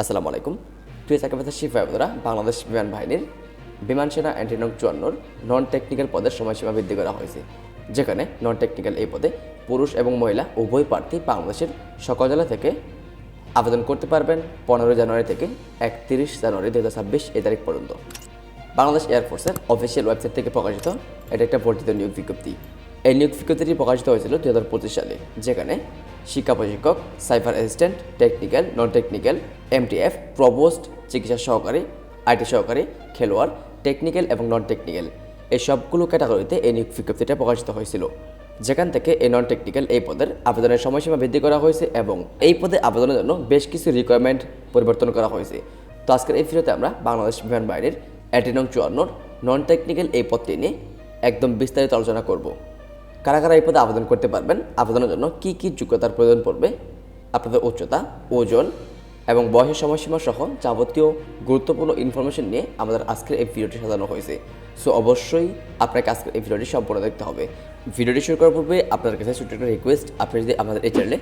আসসালামু আলাইকুম। প্রিয় শিফ ভাইবোনেরা বাংলাদেশ বিমান বাহিনীর বিমান সেনা অ্যান্টিনং চুয়ান্নর নন টেকনিক্যাল পদের সময়সীমা বৃদ্ধি করা হয়েছে, যেখানে নন টেকনিক্যাল এই পদে পুরুষ এবং মহিলা উভয় প্রার্থী বাংলাদেশের সকল জেলা থেকে আবেদন করতে পারবেন পনেরোই জানুয়ারি থেকে একত্রিশ জানুয়ারি দু হাজার ছাব্বিশ এই তারিখ পর্যন্ত। বাংলাদেশ এয়ারফোর্সের অফিসিয়াল ওয়েবসাইট থেকে প্রকাশিত এটা একটা বর্ধিত নিয়োগ বিজ্ঞপ্তি। এই নিয়োগ বিজ্ঞপ্তিটি প্রকাশিত হয়েছিল দু হাজার পঁচিশ সালে, যেখানে শিক্ষা প্রশিক্ষক cyber assistant, technical non technical MTF, provost, চিকিৎসা সহকারী, আইটি সহকারী, খেলোয়াড়, টেকনিক্যাল এবং নন টেকনিক্যাল এই সবগুলো ক্যাটাগরিতে এই নিয়োগ বিজ্ঞপ্তিটা প্রকাশিত হয়েছিল। যেখান থেকে এই নন টেকনিক্যাল এই পদের আবেদনের সময়সীমা বৃদ্ধি করা হয়েছে এবং এই পদে আবেদনের জন্য বেশ কিছু রিকোয়ারমেন্ট পরিবর্তন করা হয়েছে। তো আজকের এই ভিডিওতে আমরা বাংলাদেশ বিমান বাহিনীর অ্যাটিনং চুয়ান্নর নন টেকনিক্যাল এই পদটি নিয়ে একদম বিস্তারিত আলোচনা করব। কারা কারা এই পদে আবেদন করতে পারবেন। আবেদনের জন্য কী কী যোগ্যতার প্রয়োজন পড়বে, আপনাদের উচ্চতা, ওজন এবং বয়সের সময়সীমা সহ যাবতীয় গুরুত্বপূর্ণ ইনফরমেশন নিয়ে আমাদের আজকের এই ভিডিওটি সাজানো হয়েছে। সো অবশ্যই আপনাকে আজকের এই ভিডিওটি সম্পূর্ণ দেখতে হবে। ভিডিওটি শুরু করার পূর্বে আপনার কাছে ছোট্ট একটা রিকোয়েস্ট আপনি যদি আমাদের এই চ্যানেলে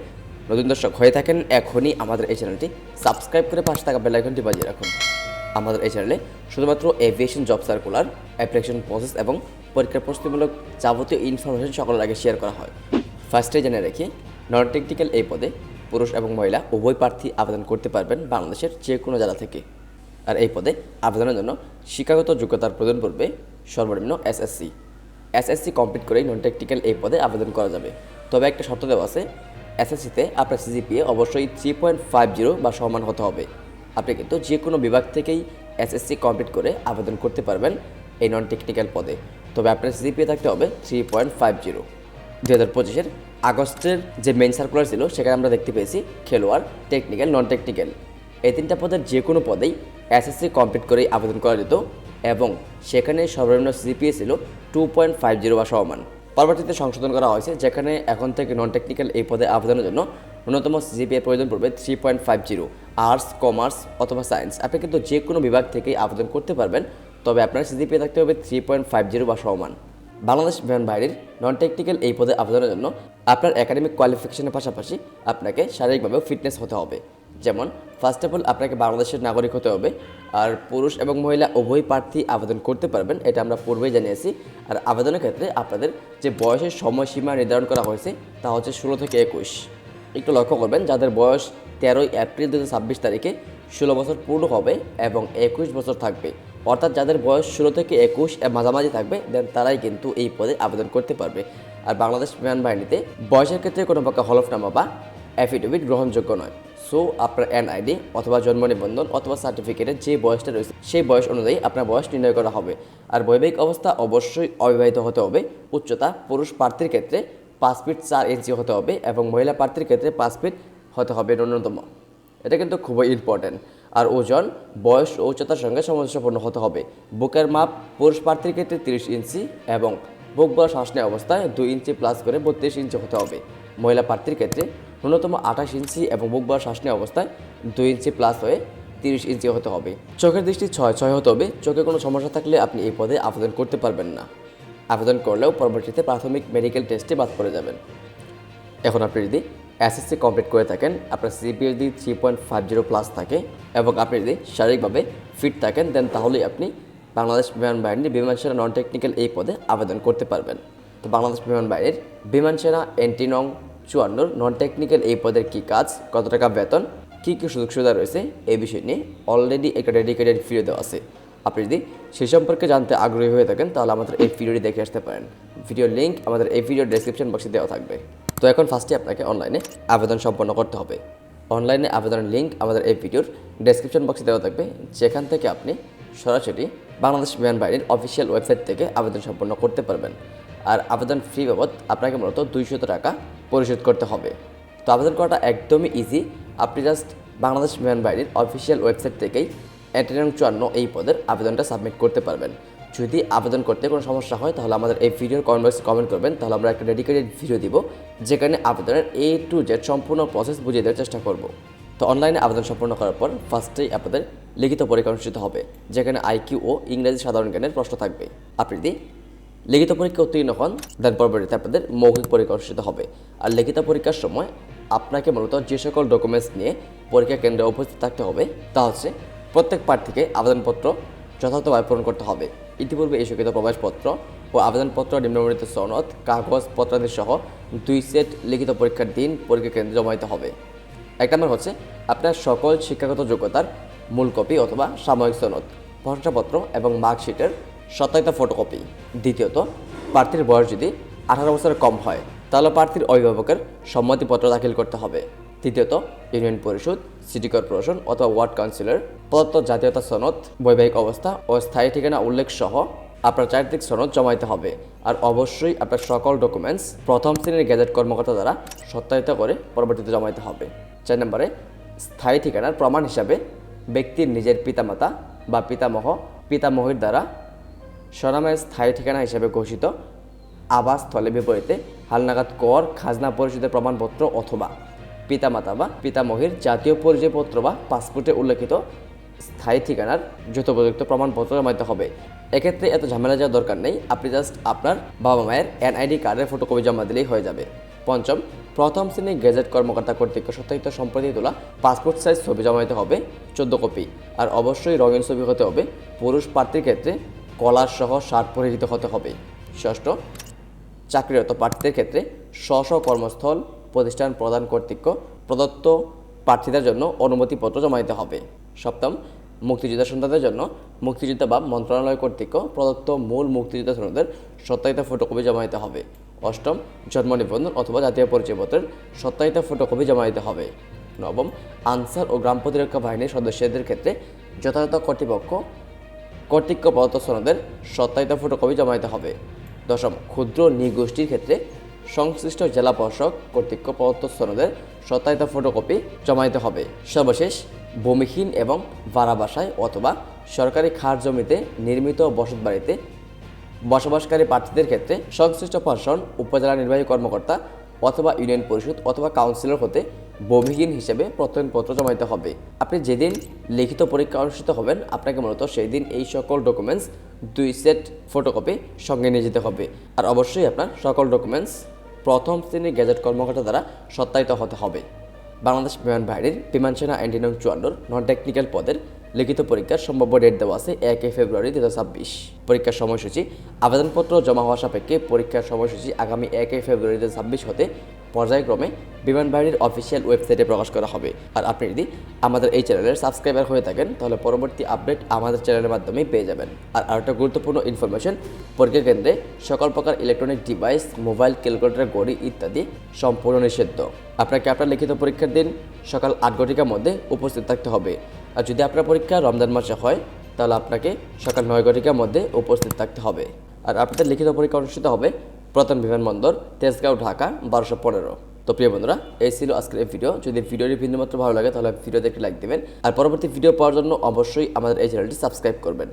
নতুন দর্শক হয়ে থাকেন, এখনই আমাদের এই চ্যানেলটি সাবস্ক্রাইব করে পাশে থাকা বেল আইকনটি বাজিয়ে রাখুন। আমাদের এই চ্যানেলে শুধুমাত্র aviation job circular application process এবং পরীক্ষার প্রস্তুতিমূলক যাবতীয় ইনফরমেশন সকলের আগে শেয়ার করা হয়। ফার্স্টে জেনে রেখে নন টেকনিক্যাল এই পদে পুরুষ এবং মহিলা উভয় প্রার্থী আবেদন করতে পারবেন বাংলাদেশের যে কোনো জেলা থেকে। আর এই পদে আবেদনের জন্য শিক্ষাগত যোগ্যতার প্রয়োজন পড়বে সর্বনিম্ন এসএসসি এসএসসি কমপ্লিট করেই নন টেকনিক্যাল এই পদে আবেদন করা যাবে। তবে একটা শর্ত দেওয়া আছে এসএসসিতে আপনার সিজিপিএ অবশ্যই থ্রি পয়েন্ট ফাইভ জিরো বা সমান হতে হবে। আপনি কিন্তু যে কোনো বিভাগ থেকেই এসএসসি কমপ্লিট করে আবেদন করতে পারবেন এই নন টেকনিক্যাল পদে। তবে আপনার সিপিএ থাকতে হবে থ্রি পয়েন্ট ফাইভ জিরো দু হাজার পঁচিশের আগস্টের যে মেন সার্কুলার ছিল, সেখানে আমরা দেখতে পেয়েছি খেলোয়াড় টেকনিক্যাল নন টেকনিক্যাল এই তিনটা পদের যে কোনো পদেই এসএসসি কমপ্লিট করেই আবেদন করা যেত এবং সেখানে সর্বনিম্ন সিজিপিএ ছিল টু পয়েন্ট ফাইভ জিরো বা সমান। পরবর্তীতে সংশোধন করা হয়েছে, যেখানে এখন থেকে নন টেকনিক্যাল এই পদে আবেদনের জন্য ন্যূনতম সিজিপিএ প্রয়োজন পড়বে three point five zero arts commerce অথবা সায়েন্স আপনি কিন্তু যে কোনো বিভাগ থেকেই আবেদন করতে পারবেন তবে আপনার সিজিপিএ থাকতে হবে থ্রি পয়েন্ট ফাইভ জিরো বা সমান। বাংলাদেশ বিমান বাহিনীর নন টেকনিক্যাল এই পদে আবেদনের জন্য আপনার একাডেমিক কোয়ালিফিকেশনের পাশাপাশি আপনাকে শারীরিকভাবেও ফিটনেস হতে হবে। যেমন ফার্স্ট অফ অল আপনাকে বাংলাদেশের নাগরিক হতে হবে আর পুরুষ এবং মহিলা উভয় প্রার্থী আবেদন করতে পারবেন, এটা আমরা পূর্বেই জানিয়েছি। আর আবেদনের ক্ষেত্রে আপনাদের যে বয়সের সময়সীমা নির্ধারণ করা হয়েছে, তা হচ্ছে ষোলো থেকে একুশ। একটু লক্ষ্য করবেন, যাদের বয়স তেরোই এপ্রিল দু তারিখে ষোলো বছর পূর্ণ হবে এবং একুশ বছর থাকবে অর্থাৎ যাদের বয়স ষোলো থেকে একুশ মাঝামাঝি থাকবে দেন তারাই কিন্তু এই পদে আবেদন করতে পারবে। আর বাংলাদেশ বাহিনীতে বয়সের ক্ষেত্রে কোনো প্রকার হলফনামা বা অ্যাফিডেভিট গ্রহণযোগ্য নয়। সো আপনার এনআইডি অথবা জন্ম নিবন্ধন অথবা সার্টিফিকেটের যে বয়সটা রয়েছে, সেই বয়স অনুযায়ী আপনার বয়স নির্ণয় করা হবে। আর বৈবাহিক অবস্থা অবশ্যই অবিবাহিত হতে হবে। উচ্চতা পুরুষ প্রার্থীর ক্ষেত্রে পাঁচ ফিট চার ইঞ্চি হতে হবে এবং মহিলা প্রার্থীর ক্ষেত্রে পাঁচ ফিট হতে হবে ন্যূনতম। এটা কিন্তু খুবই ইম্পর্ট্যান্ট আর ওজন, বয়স ও উচ্চতার সঙ্গে সামঞ্জস্যপূর্ণ হতে হবে। বুকের মাপ পুরুষ প্রার্থীর ক্ষেত্রে তিরিশ ইঞ্চি এবং বুক বা শ্বাস অবস্থায় দুই ইঞ্চি প্লাস করে বত্রিশ ইঞ্চি হতে হবে। মহিলা প্রার্থীর ক্ষেত্রে ন্যূনতম আঠাশ ইঞ্চি এবং বুক বা শ্বাস অবস্থায় দুই ইঞ্চি প্লাস হয়ে তিরিশ ইঞ্চি হতে হবে। চোখের দৃষ্টি ছয় ছয় হতে হবে। চোখে কোনো সমস্যা থাকলে আপনি এই পদে আবেদন করতে পারবেন না। আবেদন করলেও পরবর্তীতে প্রাথমিক মেডিকেল টেস্টে বাদ পড়ে যাবেন। এখন আপনি যদি এসএসসি কমপ্লিট করে থাকেন, আপনার সিপিএ যদি three point five zero plus থাকে এবং আপনি যদি শারীরিকভাবে ফিট থাকেন দেন তাহলেই আপনি বাংলাদেশ বিমান বাহিনীর বিমান সেনা নন টেকনিক্যাল এই পদে আবেদন করতে পারবেন। তো বাংলাদেশ বিমান বাহিনীর বিমান সেনা এন্টিনং চুয়ান্নর নন টেকনিক্যাল এই পদের কী কাজ, কত টাকা বেতন, কী কী সুযোগ সুবিধা রয়েছে, এই বিষয় নিয়ে অলরেডি একটা ডেডিকেটেড ভিডিও দেওয়া আছে। আপনি যদি সে সম্পর্কে জানতে আগ্রহী হয়ে থাকেন, তাহলে আমাদের এই ভিডিওটি দেখে আসতে পারেন। ভিডিও লিঙ্ক আমাদের এই ভিডিও ডেসক্রিপশন বক্সে দেওয়া থাকবে। তো এখন ফার্স্টে আপনাকে অনলাইনে আবেদন সম্পন্ন করতে হবে। অনলাইনে আবেদনের লিঙ্ক আমাদের এই ভিডিওর ডেসক্রিপশন বক্সে দেওয়া থাকবে, যেখান থেকে আপনি সরাসরি বাংলাদেশ বিমান বাহিনীর অফিসিয়াল ওয়েবসাইট থেকে আবেদন সম্পন্ন করতে পারবেন। আর আবেদন ফি বাবদ আপনাকে মূলত দুইশত টাকা পরিশোধ করতে হবে। তো আবেদন করাটা একদমই ইজি আপনি জাস্ট বাংলাদেশ বিমান বাহিনীর অফিসিয়াল ওয়েবসাইট থেকেই অ্যাটেনং চুয়ান্ন এই পদের আবেদনটা সাবমিট করতে পারবেন। যদি আবেদন করতে কোনো সমস্যা হয়, তাহলে আমাদের এই ভিডিওর কমেন্ট বক্সে কমেন্ট করবেন, তাহলে আমরা একটা ডেডিকেটেড ভিডিও দিব। যেখানে আবেদনের এ টু জেড সম্পূর্ণ প্রসেস বুঝিয়ে দেওয়ার চেষ্টা করব। তো অনলাইনে আবেদন সম্পন্ন করার পর ফার্স্টেই আপনাদের লিখিত পরীক্ষা অনুষ্ঠিত হবে, যেখানে আইকিউ ও ইংরেজি সাধারণ জ্ঞানের প্রশ্ন থাকবে। আপনি যদি লিখিত পরীক্ষা উত্তীর্ণ হন দেন পরবর্তীতে আপনাদের মৌখিক পরীক্ষা অনুষ্ঠিত হবে। আর লিখিত পরীক্ষার সময় আপনাকে মূলত যে সকল ডকুমেন্টস নিয়ে পরীক্ষা কেন্দ্রে উপস্থিত থাকতে হবে, তা হচ্ছে প্রত্যেক প্রার্থীকে আবেদনপত্র যথাযথভাবে পূরণ করতে হবে। ইতিপূর্বে এই স্বীকৃত প্রবেশপত্র ও আবেদনপত্র নিম্নবর্ণিত সনদ, কাগজ পত্রাদি সহ দুই সেট লিখিত পরীক্ষার দিন পরীক্ষা কেন্দ্রে জমা দিতে হবে। এক নম্বর হচ্ছে আপনার সকল শিক্ষাগত যোগ্যতার মূল কপি অথবা সাময়িক সনদ প্রশংসাপত্র এবং মার্কশিটের সত্যায়িত ফটোকপি। দ্বিতীয়ত, প্রার্থীর বয়স যদি আঠারো বছরের কম হয়, তাহলে প্রার্থীর অভিভাবকের সম্মতিপত্র দাখিল করতে হবে। তৃতীয়ত, ইউনিয়ন পরিষদ, সিটি কর্পোরেশন অথবা ওয়ার্ড কাউন্সিলর প্রদত্ত জাতীয়তা সনদ, বৈবাহিক অবস্থা ও স্থায়ী ঠিকানা উল্লেখ সহ আপনার চারিত্রিক সনদ জমা দিতে হবে। আর অবশ্যই আপনার সকল ডকুমেন্টস প্রথম শ্রেণির গ্যাজেট কর্মকর্তা দ্বারা সত্যায়িত করে পরবর্তীতে জমা দিতে হবে। চার নম্বরে, স্থায়ী ঠিকানার প্রমাণ হিসাবে ব্যক্তির নিজের পিতামাতা বা পিতামহ, পিতামহীর দ্বারা স্বনামের স্থায়ী ঠিকানা হিসাবে ঘোষিত আবাসস্থলে বিপরীতে হালনাগাদ কর, খাজনা পরিশোধের প্রমাণপত্র অথবা পিতামাতা বা পিতামহীর জাতীয় পরিচয়পত্র বা পাসপোর্টে উল্লেখিত স্থায়ী ঠিকানার যথোপযুক্ত প্রমাণপত্র জমাইতে হবে। এক্ষেত্রে এত ঝামেলা যাওয়ার দরকার নেই। আপনি জাস্ট আপনার বাবা মায়ের এনআইডি কার্ডের ফটোকপি জমা দিলেই হয়ে যাবে। পঞ্চম, প্রথম শ্রেণির গেজেট কর্মকর্তা কর্তৃক সত্যায়িত সম্প্রতি তোলা পাসপোর্ট সাইজ ছবি জমা দিতে হবে, চোদ্দ কপি আর অবশ্যই রঙিন ছবি হতে হবে, পুরুষ প্রার্থীর ক্ষেত্রে কলার সহ শার্ট পরিহিত হতে হবে। ষষ্ঠ, চাকরিরত প্রার্থীদের ক্ষেত্রে স্ব স্ব কর্মস্থল প্রতিষ্ঠান প্রদান কর্তৃক প্রদত্ত প্রার্থীদের জন্য অনুমতিপত্র জমা দিতে হবে। সপ্তম মুক্তিযোদ্ধা সন্তানদের জন্য মুক্তিযোদ্ধা বা মন্ত্রণালয় কর্তৃক প্রদত্ত মূল মুক্তিযোদ্ধা সনদের সত্যায়িত ফটোকপি জমা দিতে হবে। অষ্টম, জন্ম নিবন্ধন অথবা জাতীয় পরিচয়পত্রের সত্যায়িত ফটোকপি জমা দিতে হবে। নবম, আনসার ও গ্রাম প্রতিরক্ষা বাহিনীর সদস্যদের ক্ষেত্রে যথাযথ কর্তৃপক্ষ, কর্তৃক প্রদত্ত সনদের সত্যায়িত ফটোকপি জমা দিতে হবে। দশম, ক্ষুদ্র নৃগোষ্ঠীর ক্ষেত্রে সংশ্লিষ্ট জেলা প্রশাসক কর্তৃক প্রদত্ত সনদের সত্যায়িত ফটোকপি জমা দিতে হবে। সর্বশেষ ভূমিহীন এবং ভাড়া বাসায় অথবা সরকারি খার জমিতে নির্মিত বসতবাড়িতে বসবাসকারী প্রার্থীদের ক্ষেত্রে সংশ্লিষ্ট প্রশাসন, উপজেলা নির্বাহী কর্মকর্তা অথবা ইউনিয়ন পরিষদ অথবা কাউন্সিলর হতে ভূমিহীন হিসেবে প্রত্যয়নপত্র জমা দিতে হবে। আপনি যেদিন লিখিত পরীক্ষা অনুষ্ঠিত হবেন, আপনাকে মূলত সেই দিন এই সকল ডকুমেন্টস দুই সেট ফটোকপি সঙ্গে নিয়ে যেতে হবে। আর অবশ্যই আপনার সকল ডকুমেন্টস প্রথম শ্রেণির গ্যাজেট কর্মকর্তা দ্বারা সত্যায়িত হতে হবে। বাংলাদেশ বিমান বাহিনীর বিমান সেনা অ্যান্টিনং চুয়ান্নর নন টেকনিক্যাল পদের লিখিত পরীক্ষার সম্ভাব্য ডেট দেওয়া আছে একই ফেব্রুয়ারি দু ছাব্বিশ। পরীক্ষার সময়সূচি, আবেদনপত্র জমা হওয়া সাপেক্ষে পরীক্ষার সময়সূচি আগামী একই ফেব্রুয়ারি দু ছাব্বিশ হতে পর্যায়ক্রমে বিমান বাহিনীর অফিসিয়াল ওয়েবসাইটে প্রকাশ করা হবে। আর আপনি যদি আমাদের এই চ্যানেলের সাবস্ক্রাইবার হয়ে থাকেন, তাহলে পরবর্তী আপডেট আমাদের চ্যানেলের মাধ্যমেই পেয়ে যাবেন। আর আরেকটা গুরুত্বপূর্ণ ইনফরমেশন পরীক্ষা কেন্দ্রে সকল প্রকার ইলেকট্রনিক ডিভাইস মোবাইল ক্যালকুলেটর ঘড়ি ইত্যাদি সম্পূর্ণ নিষিদ্ধ। আপনাকে আপনার লিখিত পরীক্ষার দিন সকাল আট ঘটিকার মধ্যে উপস্থিত থাকতে হবে। আর যদি আপনার পরীক্ষা রমজান মাসে হয়, তাহলে আপনাকে সকাল নয় ঘটিকার মধ্যে উপস্থিত থাকতে হবে। আর আপনাদের লিখিত পরীক্ষা অনুষ্ঠিত হবে প্রথম বিমানবন্দর তেজগাঁও, ঢাকা, বারোশো পনেরো। তো প্রিয় বন্ধুরা, এই ছিল আজকের এই ভিডিও। যদি ভিডিওটি মাত্র ভালো লাগে, তাহলে ভিডিওতে একটি লাইক দেবেন। আর পরবর্তী ভিডিও পাওয়ার জন্য অবশ্যই আমাদের এই চ্যানেলটি সাবস্ক্রাইব করবেন।